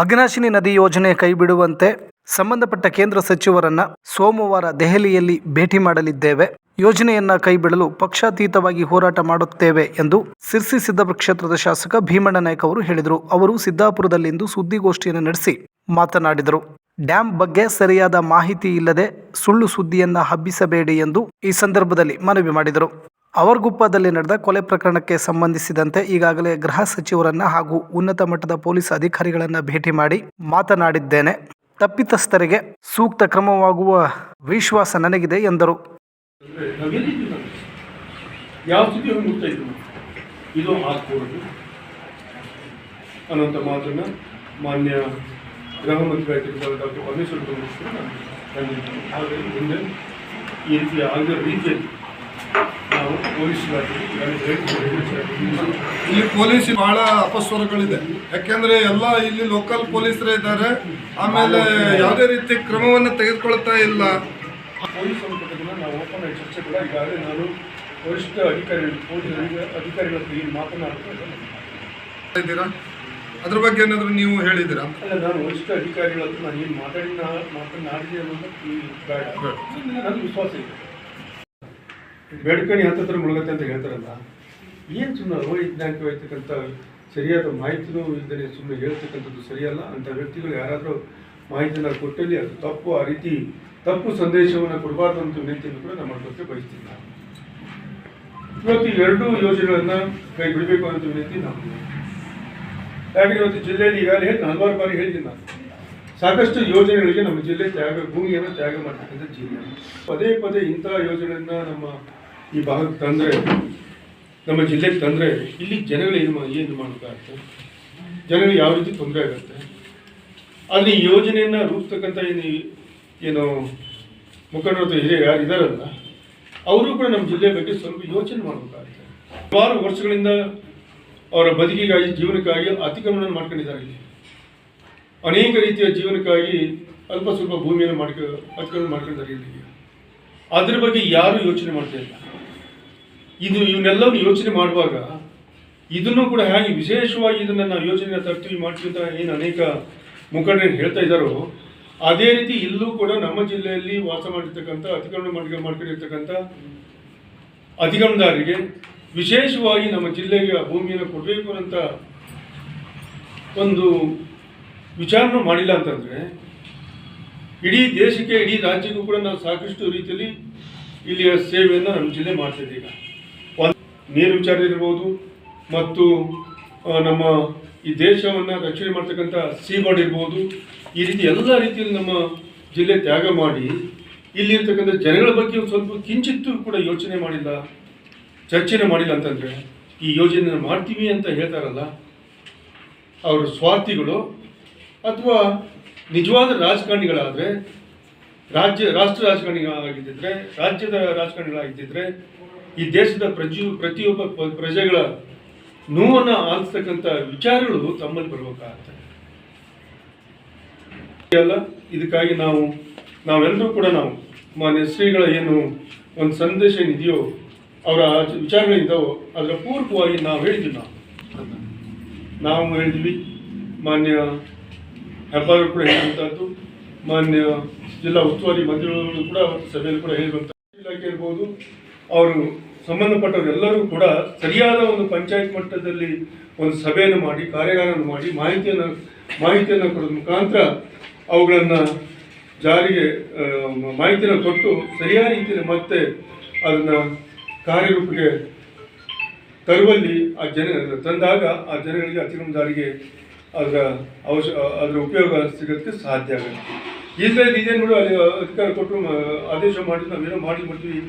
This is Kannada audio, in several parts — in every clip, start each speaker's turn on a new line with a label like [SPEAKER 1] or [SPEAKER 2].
[SPEAKER 1] ಅಘನಾಶಿನಿ ನದಿ ಯೋಜನೆ ಕೈಬಿಡುವಂತೆ ಸಂಬಂಧಪಟ್ಟ ಕೇಂದ್ರ ಸಚಿವರನ್ನ ಸೋಮವಾರ ದೆಹಲಿಯಲ್ಲಿ ಭೇಟಿ ಮಾಡಲಿದ್ದೇವೆ. ಯೋಜನೆಯನ್ನ ಕೈಬಿಡಲು ಪಕ್ಷಾತೀತವಾಗಿ ಹೋರಾಟ ಮಾಡುತ್ತೇವೆ ಎಂದು ಸಿರ್ಸಿ ಸಿದ್ದಾಪುರ ಕ್ಷೇತ್ರದ ಶಾಸಕ ಭೀಮಣ್ಣ ನಾಯ್ಕ ಅವರು ಹೇಳಿದರು. ಅವರು ಸಿದ್ದಾಪುರದಲ್ಲಿಂದು ಸುದ್ದಿಗೋಷ್ಠಿಯನ್ನು ನಡೆಸಿ ಮಾತನಾಡಿದರು. ಡ್ಯಾಂ ಬಗ್ಗೆ ಸರಿಯಾದ ಮಾಹಿತಿ ಇಲ್ಲದೆ ಸುಳ್ಳು ಸುದ್ದಿಯನ್ನ ಹಬ್ಬಿಸಬೇಡಿ ಎಂದು ಈ ಸಂದರ್ಭದಲ್ಲಿ ಮನವಿ ಮಾಡಿದರು. ಅವರ್ಗುಪ್ಪದಲ್ಲಿ ನಡೆದ ಕೊಲೆ ಪ್ರಕರಣಕ್ಕೆ ಸಂಬಂಧಿಸಿದಂತೆ ಈಗಾಗಲೇ ಗೃಹ ಸಚಿವರನ್ನ ಹಾಗೂ ಉನ್ನತ ಮಟ್ಟದ ಪೊಲೀಸ್ ಅಧಿಕಾರಿಗಳನ್ನ ಭೇಟಿ ಮಾಡಿ ಮಾತನಾಡಿದ್ದೇನೆ. ತಪ್ಪಿತಸ್ಥರಿಗೆ ಸೂಕ್ತ ಕ್ರಮವಾಗುವ ವಿಶ್ವಾಸ ನನಗಿದೆ, ಎಂದರು.
[SPEAKER 2] ಮಾತನ್ನು ಮಾನ್ಯ ಗೃಹ ಡಾಕ್ಟರ್ ಈ ರೀತಿಯ ಆಗಿರೋ ರೀತಿಯಲ್ಲಿ ಪೊಲೀಸ್.
[SPEAKER 3] ಇಲ್ಲಿ ಪೊಲೀಸ್ ಬಹಳ ಅಪಸ್ವರಗಳಿದೆ. ಯಾಕೆಂದ್ರೆ ಎಲ್ಲ ಇಲ್ಲಿ ಲೋಕಲ್ ಪೊಲೀಸರೇ ಇದ್ದಾರೆ. ಆಮೇಲೆ ಯಾವುದೇ ರೀತಿ ಕ್ರಮವನ್ನು ತೆಗೆದುಕೊಳ್ತಾ ಇಲ್ಲ.
[SPEAKER 2] ಪೊಲೀಸ್ ಸಂಪರ್ಕದಿಂದ ನಾವು ಓಪನ್ ಚರ್ಚೆ ಕೂಡ ಈಗಾಗಲೇ ನಾನು ವರಿಷ್ಠ ಅಧಿಕಾರಿಗಳು ಪೊಲೀಸ್ ಅಧಿಕಾರಿಗಳ ಹತ್ರ ಮಾತನಾಡ್ತಾ
[SPEAKER 3] ಇದ್ದೀರಾ? ಅದ್ರ ಬಗ್ಗೆ ಏನಾದರೂ ನೀವು ಹೇಳಿದ್ದೀರಾ?
[SPEAKER 2] ಅಲ್ಲ ನಾನು ವರಿಷ್ಠ ಅಧಿಕಾರಿಗಳ ಹತ್ರ ನಾನು ಏನು ಮಾತಾಡಿ ಮಾತನಾಡಿದೆ ಅನ್ನೋದು ಬೇಡ. ನನಗೆ ವಿಶ್ವಾಸ ಇದೆ. ಬೇಡ್ಕಣಿ ಹತ್ತತ್ರ ಮುಳುಗತ್ತೆ ಅಂತ ಹೇಳ್ತಾರಲ್ಲ, ಏನು ಸುಮ್ಮನೆ ಅವೈಜ್ಞಾನಿಕವಾಗಿರ್ತಕ್ಕಂಥ ಸರಿಯಾದ ಮಾಹಿತಿನೂ ಇದ್ದರೆ ಸುಮ್ಮನೆ ಹೇಳ್ತಕ್ಕಂಥದ್ದು ಸರಿಯಲ್ಲ? ಅಂಥ ವ್ಯಕ್ತಿಗಳು ಯಾರಾದರೂ ಮಾಹಿತಿನ ಕೊಟ್ಟಲ್ಲಿ ಅದು ತಪ್ಪು, ಆ ರೀತಿ ತಪ್ಪು ಸಂದೇಶವನ್ನು ಕೊಡಬಾರ್ದು ಅಂತ ವಿನಂತಿಯನ್ನು ಕೂಡ ನಾನು ಮಾಡೋಕ್ಕೆ ಬಯಸ್ತಿಲ್ಲ. ಇವತ್ತು ಎರಡೂ ಯೋಜನೆಗಳನ್ನು ಕೈ ಬಿಡಬೇಕು ಅಂತ ವಿನಂತಿ ನಾವು ಯಾಕಂದ್ರೆ ಇವತ್ತು ಜಿಲ್ಲೆಯಲ್ಲಿ ಈಗಾಗಲೇ ಹಲವಾರು ಬಾರಿ ಹೇಳಿದ್ದೀನಿ ನಾನು. ಸಾಕಷ್ಟು ಯೋಜನೆಗಳಿಗೆ ನಮ್ಮ ಜಿಲ್ಲೆ ತ್ಯಾಗ, ಭೂಮಿಯನ್ನು ತ್ಯಾಗ ಮಾಡ್ತಕ್ಕಂಥ ಜಿಲ್ಲೆ. ಪದೇ ಪದೇ ಇಂತಹ ಯೋಜನೆಯನ್ನ ನಮ್ಮ ಈ ಭಾಗಕ್ಕೆ ತಂದರೆ, ನಮ್ಮ ಜಿಲ್ಲೆಗೆ ತಂದರೆ ಇಲ್ಲಿ ಜನಗಳು ಏನು ಏನು ಮಾಡೋಕ್ಕಾಗುತ್ತೆ ಜನಗಳಿಗೆ ಯಾವ ರೀತಿ ತೊಂದರೆ ಆಗುತ್ತೆ? ಅಲ್ಲಿ ಯೋಜನೆಯನ್ನು ರೂಪಿಸ್ತಕ್ಕಂಥ ಏನು ಏನು ಮುಖಂಡರು ಹಿರಿಯ ಯಾರು ಇದ್ದಾರಲ್ಲ ಅವರು ಕೂಡ ನಮ್ಮ ಜಿಲ್ಲೆ ಬಗ್ಗೆ ಸ್ವಲ್ಪ ಯೋಚನೆ ಮಾಡಬೇಕಾಗುತ್ತೆ ಹಲವಾರು ವರ್ಷಗಳಿಂದ ಅವರ ಬದುಕಿಗಾಗಿ, ಜೀವನಕ್ಕಾಗಿ ಅತಿಕ್ರಮಣ ಮಾಡ್ಕೊಂಡಿದ್ದಾರೆ ಇಲ್ಲಿ. ಅನೇಕ ರೀತಿಯ ಜೀವನಕ್ಕಾಗಿ ಅಲ್ಪ ಸ್ವಲ್ಪ ಭೂಮಿಯನ್ನು ಮಾಡ್ಕೊ ಅತಿಕ್ರಮಣ ಮಾಡ್ಕೊಂಡಿದ್ದಾರೆ ಇಲ್ಲಿ ಅದ್ರ ಬಗ್ಗೆ ಯಾರು ಯೋಚನೆ ಮಾಡ್ತಾ ಇಲ್ಲ. ಇದು ಇವನ್ನೆಲ್ಲವನ್ನು ಯೋಚನೆ ಮಾಡುವಾಗ ಇದನ್ನು ಕೂಡ ಹೇಗೆ ವಿಶೇಷವಾಗಿ ಇದನ್ನು ನಾವು ಯೋಚನೆ ತರ್ತೀವಿ ಮಾಡ್ತೀವಿ ಅಂತ ಏನು ಅನೇಕ ಮುಖಂಡರು ಹೇಳ್ತಾ ಇದ್ದಾರೋ, ಅದೇ ರೀತಿ ಇಲ್ಲೂ ಕೂಡ ನಮ್ಮ ಜಿಲ್ಲೆಯಲ್ಲಿ ವಾಸ ಮಾಡಿರ್ತಕ್ಕಂಥ, ಅತಿಕ್ರಮಣ ಮಾಡಿಕೆ ಮಾಡ್ಕೊಂಡಿರ್ತಕ್ಕಂಥ ಅಧಿಗಮನದಾರರಿಗೆ ವಿಶೇಷವಾಗಿ ನಮ್ಮ ಜಿಲ್ಲೆಗೆ ಆ ಭೂಮಿಯನ್ನು ಕೊಡಬೇಕು ಅಂತ ಒಂದು ವಿಚಾರನೂ ಮಾಡಿಲ್ಲ ಅಂತಂದರೆ ಇಡೀ ದೇಶಕ್ಕೆ, ಇಡೀ ರಾಜ್ಯಕ್ಕೂ ಕೂಡ ನಾವು ಸಾಕಷ್ಟು ರೀತಿಯಲ್ಲಿ ಇಲ್ಲಿಯ ಸೇವೆಯನ್ನು ನಮ್ಮ ಜಿಲ್ಲೆ ಮಾಡ್ತಿದೆ ಈಗ. ಒಂದು ನೀರು ವಿಚಾರ ಇರ್ಬೋದು ಮತ್ತು ನಮ್ಮ ಈ ದೇಶವನ್ನು ರಕ್ಷಣೆ ಮಾಡ್ತಕ್ಕಂಥ ಸೀಬಾರ್ಡ್ ಇರ್ಬೋದು, ಈ ರೀತಿ ಎಲ್ಲ ರೀತಿಯಲ್ಲಿ ನಮ್ಮ ಜಿಲ್ಲೆ ತ್ಯಾಗ ಮಾಡಿ, ಇಲ್ಲಿರ್ತಕ್ಕಂಥ ಜನಗಳ ಬಗ್ಗೆ ಒಂದು ಸ್ವಲ್ಪ ಕಿಂಚಿತ್ತೂ ಕೂಡ ಯೋಚನೆ ಮಾಡಿಲ್ಲ, ಚರ್ಚೆನೇ ಮಾಡಿಲ್ಲ ಅಂತಂದರೆ ಈ ಯೋಜನೆ ಮಾಡ್ತೀವಿ ಅಂತ ಹೇಳ್ತಾರಲ್ಲ, ಅವರ ಸ್ವಾರ್ಥಿಗಳು ಅಥವಾ ನಿಜವಾದ ರಾಜಕಾರಣಿಗಳಾದರೆ, ರಾಜ್ಯ, ರಾಷ್ಟ್ರ ರಾಜಕಾರಣಿಗಳಾಗಿದ್ದರೆ ರಾಜ್ಯದ ರಾಜಕಾರಣಿಗಳಾಗಿದ್ದರೆ ಈ ದೇಶದ ಪ್ರಜು, ಪ್ರತಿಯೊಬ್ಬ ಪ್ರಜೆಗಳ ನೋವನ್ನು ಆಲಿಸ್ತಕ್ಕಂಥ ವಿಚಾರಗಳು ತಮ್ಮಲ್ಲಿ ಬರಬೇಕಾಗತ್ತೆ. ಅಲ್ಲ ಇದಕ್ಕಾಗಿ ನಾವು, ನಾವೆಲ್ಲರೂ ಕೂಡ ನಾವು, ಮಾನ್ಯ ಶ್ರೀಗಳ ಏನು ಒಂದು ಸಂದೇಶ ಏನಿದೆಯೋ, ಅವರ ವಿಚಾರಗಳಿದ್ದಾವೋ ಅದರ ಪೂರ್ವವಾಗಿ ನಾವು ಹೇಳಿದ್ವಿ ನಾವು. ನಾವು ಹೇಳಿದ್ವಿ, ಮಾನ್ಯ ಹೆಬ್ಬಾರರು ಕೂಡ ಹೇಳಿದಂಥದ್ದು ಮಾನ್ಯ ಜಿಲ್ಲಾ ಉಸ್ತುವಾರಿ ಮಂತ್ರಿಗಳು ಕೂಡ ಸಭೆಯಲ್ಲಿ ಕೂಡ ಹೇಳಿರುವಂಥ ಇಲಾಖೆ ಇರ್ಬೋದು, ಅವರು ಸಂಬಂಧಪಟ್ಟವರೆಲ್ಲರೂ ಕೂಡ ಸರಿಯಾದ ಒಂದು ಪಂಚಾಯತ್ ಮಟ್ಟದಲ್ಲಿ ಒಂದು ಸಭೆಯನ್ನು ಮಾಡಿ, ಕಾರ್ಯಾಗಾರವನ್ನು ಮಾಡಿ, ಮಾಹಿತಿಯನ್ನು ಮಾಹಿತಿಯನ್ನು ಕೊಡೋದ್ರ ಮುಖಾಂತರ ಅವುಗಳನ್ನು ಜಾರಿಗೆ ಮಾಹಿತಿಯನ್ನು ಕೊಟ್ಟು ಸರಿಯಾದ ರೀತಿಯಲ್ಲಿ ಮತ್ತೆ ಅದನ್ನು ಕಾರ್ಯರೂಪಕ್ಕೆ ತರುವಲ್ಲಿ ಆ ಜನ, ತಂದಾಗ ಆ ಜನಗಳಿಗೆ ಅತಿಕ್ರಮದಾರಿಗೆ ಅದರ ಅವಶ್ಯ ಅದರ ಉಪಯೋಗ ಸಿಗೋದಕ್ಕೆ ಸಾಧ್ಯ ಆಗುತ್ತೆ. ಇಲ್ಲದೇ ಇದೇನು ನೋಡಿ ಅಲ್ಲಿ ಅಧಿಕಾರ ಕೊಟ್ಟರು ಆದೇಶ ಮಾಡಿ ನಾವೇನೋ ಮಾಡಿ ಬರ್ತೀವಿ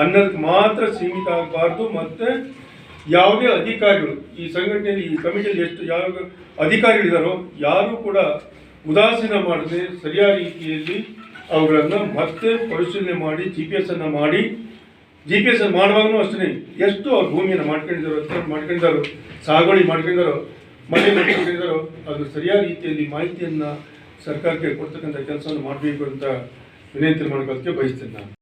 [SPEAKER 2] ಅನ್ನೋದಕ್ಕೆ ಮಾತ್ರ ಸೀಮಿತ ಆಗಬಾರ್ದು ಮತ್ತು ಯಾವುದೇ ಅಧಿಕಾರಿಗಳು, ಈ ಸಂಘಟನೆಯಲ್ಲಿ, ಈ ಕಮಿಟಿಯಲ್ಲಿ ಎಷ್ಟು ಯಾವ ಅಧಿಕಾರಿಗಳಿದ್ದಾರೋ ಯಾರೂ ಕೂಡ ಉದಾಸೀನ ಮಾಡದೆ ಸರಿಯಾದ ರೀತಿಯಲ್ಲಿ ಅವುಗಳನ್ನು ಮತ್ತೆ ಪರಿಶೀಲನೆ ಮಾಡಿ ಜಿ ಪಿ ಎಸ್ ಅನ್ನು ಮಾಡಿ ಜಿ ಪಿ ಎಸ್ ಮಾಡುವಾಗಲೂ ಅಷ್ಟೇ, ಎಷ್ಟು ಅವ್ರ ಭೂಮಿಯನ್ನು ಮಾಡ್ಕೊಂಡಿದ್ದಾರೆ ಮಾಡ್ಕೊಂಡಿದ್ದಾರೋ, ಸಾಗುವಳಿ ಮಾಡ್ಕೊಂಡಿದ್ದಾರೋ ಮನೆ ಮಾಡ್ಕೊಂಡಿದ್ದಾರೋ ಅದು ಸರಿಯಾದ ರೀತಿಯಲ್ಲಿ ಮಾಹಿತಿಯನ್ನು ಸರ್ಕಾರಕ್ಕೆ ಕೊಡ್ತಕ್ಕಂಥ ಕೆಲಸವನ್ನು ಮಾಡಬೇಕು ಅಂತ ವಿನಂತಿ ಮಾಡ್ಕೊಳ್ಳೋಕ್ಕೆ ಬಯಸ್ತೇನೆ ನಾನು.